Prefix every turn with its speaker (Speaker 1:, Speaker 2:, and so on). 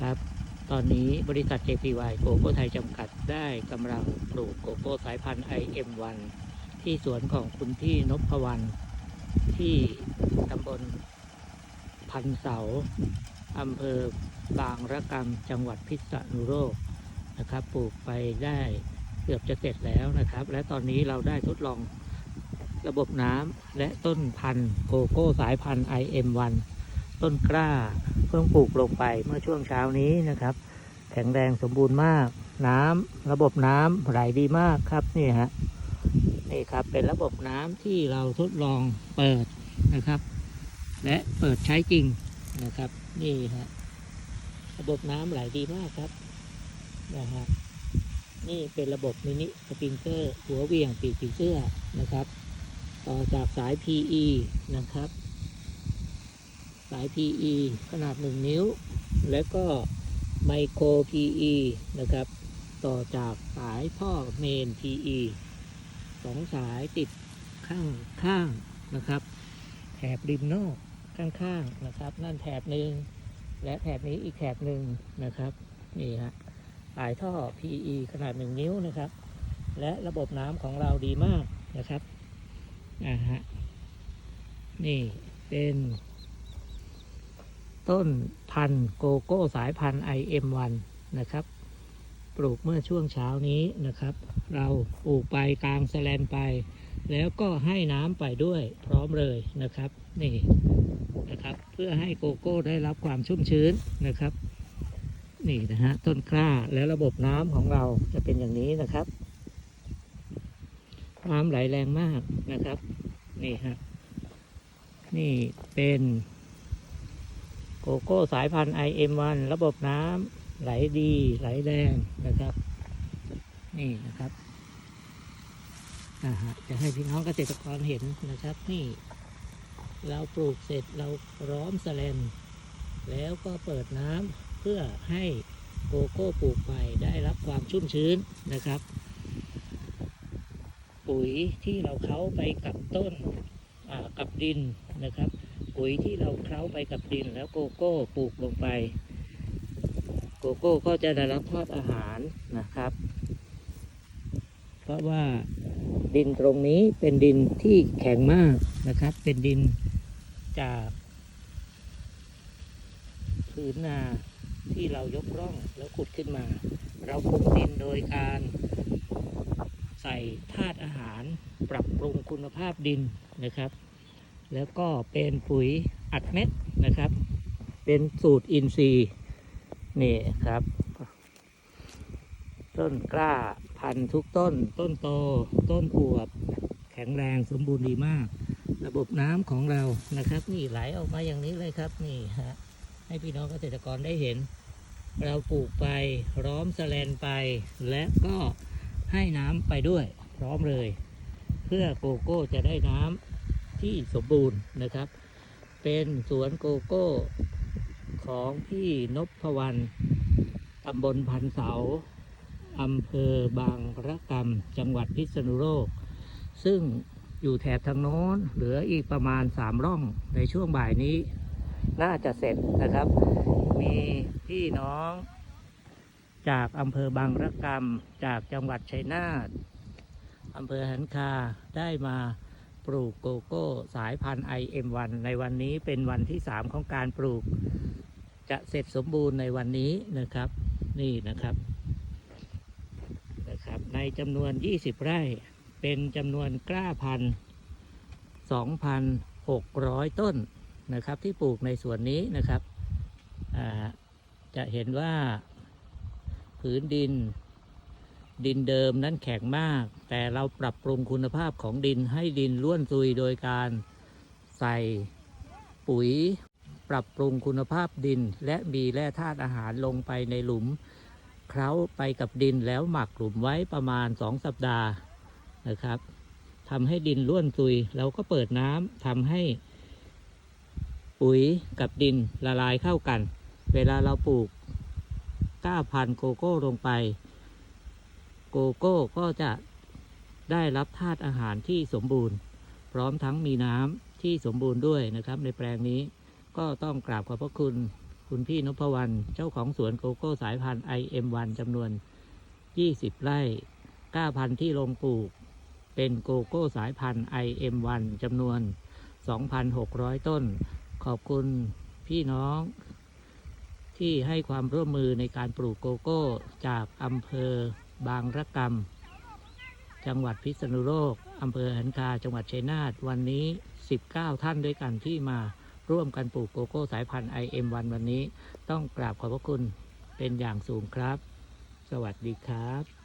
Speaker 1: ครับ ตอนนี้บริษัท JPY โกโก้ไทยจำกัดได้กำลังปลูกโกโก้สายพันธุ์ IM1 ที่สวนของคุณพี่นพวรรณที่ตำบลพันเสาอำเภอบางระกำจังหวัดพิษณุโลกนะครับ ปลูกไปได้เกือบจะเสร็จแล้วนะครับ และตอนนี้เราได้ทดลองระบบน้ำและต้นพันธุ์โกโก้สายพันธุ์ IM1 ต้นกล้าเพิ่งปลูกลงไปเมื่อช่วงเช้านี้นะครับ แข็งแรงสมบูรณ์มาก น้ำระบบน้ำไหลดีมากครับนี่ฮะนี่ครับเป็นระบบน้ำที่เราทดลองเปิดนะครับ และเปิดใช้จริงนะครับ นี่ฮะระบบน้ำไหลดีมากครับนะฮะนี่เป็นระบบมินิสปริงเกอร์ หัวเวียงปีกผีเสื้อนะครับ ต่อจากสาย PE นะครับ สาย PE ขนาด 1 นิ้ว แล้วก็ไมโคร PE นะครับ ต่อจากสายท่อเมน PE สองสายติดข้างข้างนะครับ แถบริมนอกข้างๆนะครับ นั่นแถบหนึ่งและแถบนี้อีกแถบหนึ่งนะครับนี่ฮะสายท่อ PE ขนาด 1 นิ้วนะครับ และระบบน้ำของเราดีมากนะครับอ่าฮะนี่เป็น ต้นพันธุ์โกโก้สายพันธุ์ IM1 นะครับ ปลูกเมื่อช่วงเช้านี้นะครับ เราปลูกไปกลางแสลนไป แล้วก็ให้น้ำไปด้วยพร้อมเลยนะครับ นี่นะครับ เพื่อให้โกโก้ได้รับความชุ่มชื้นนะครับ นี่นะฮะต้นกล้าแล้วระบบน้ำของเราจะเป็นอย่างนี้นะครับน้ำไหลแรงมากนะครับ นี่ฮะนี่เป็น โกโก้สายพันธุ์ IM1 ระบบน้ำไหลดี ไหลแรงนะครับ นี่นะครับจะให้พี่น้องเกษตรกรเห็นนะครับ นี่ เราปลูกเสร็จเราร้อมสแลนแล้วก็เปิดน้ำเพื่อให้โกโก้ปลูกไปได้รับความชุ่มชื้นนะครับ ปุ๋ยที่เราเขาไปกับต้นกับดินนะครับ ปุ๋ยที่เราเคล้าไปกับดินแล้วโกโก้ปลูกลงไป โกโก้ก็จะได้รับธาตุอาหารนะครับ เพราะว่าดินตรงนี้เป็นดินที่แข็งมากนะครับ เป็นดินจากพื้นนาที่เรายกร่องแล้วขุดขึ้นมา เราปรุงดินโดยการใส่ธาตุอาหารปรับปรุงคุณภาพดินนะครับ แล้วก็เป็นปุ๋ยอัดเม็ดนะครับ เป็นสูตรอินทรีย์นี่ครับ ต้นกล้าพันทุกต้น ต้นโต ต้นอวบ แข็งแรงสมบูรณ์ดีมาก ระบบน้ำของเรานะครับ นี่ไหลออกมาอย่างนี้เลยครับนี่ฮะให้พี่น้องเกษตรกรได้เห็น เราปลูกไปร้อมแสแลนไป และก็ให้น้ำไปด้วย พร้อมเลย เพื่อโกโก้จะได้น้ำ ที่สมบูรณ์นะครับ เป็นสวนโกโก้ของพี่นพวรรณตำบลพันเสาอำเภอบางระกำจังหวัดพิษณุโลก ซึ่งอยู่แถบทางโน้นเหลืออีกประมาณสามร่องในช่วงบ่ายนี้ น่าจะเสร็จนะครับ มีพี่น้อง จากอำเภอบางระกำจากจังหวัดชัยนาทอำเภอหันคาได้มา ปลูกโกโก้สายพันธุ์ IM1 ในวันนี้เป็นวันที่ 3 ของการปลูก จะเสร็จสมบูรณ์ในวันนี้นะครับ นี่นะครับนะครับ ในจำนวน 20 ไร่ เป็นจำนวนกล้าพันธุ์2,600 ต้นนะครับ ที่ปลูกในสวนนี้นะครับ จะเห็นว่าผืนดิน ดินเดิมนั้นแข็งมาก แต่เราปรับปรุงคุณภาพของดินให้ดินร่วนซุยโดยการใส่ปุ๋ย ปรับปรุงคุณภาพดิน และมีแร่ธาตุอาหารลงไปในหลุมเคล้าไปกับดินแล้วหมักหลุมไว้ประมาณ 2 สัปดาห์นะครับทำให้ดินร่วนซุยเราก็เปิดน้ำทำให้ปุ๋ยกับดินละลายเข้ากัน เวลาเราปลูกก้าพันโกโก้ลงไป โกโก้ก็จะได้รับธาตุอาหารที่สมบูรณ์ พร้อมทั้งมีน้ำที่สมบูรณ์ด้วยนะครับ ในแปลงนี้ก็ต้องกราบขอบพระคุณ คุณพี่นพวรรณเจ้าของสวนโกโก้สายพันธุ์ IM1 จำนวน 20 ไร่9,000ที่ลงปลูก เป็นโกโก้สายพันธุ์ IM1 จำนวน 2,600 ต้น ขอบคุณพี่น้อง ที่ให้ความร่วมมือในการปลูกโกโก้จากอำเภอ บางระกมจังหวัดพิษณุโลกอำเภอหันคา จังหวัดชัยนาทวันนี้ 19 ท่านด้วยกันที่มาร่วมกันปลูกโกโก้สายพันธุ์ IM1 วันนี้ ต้องกราบขอบพระคุณเป็นอย่างสูงครับ สวัสดีครับ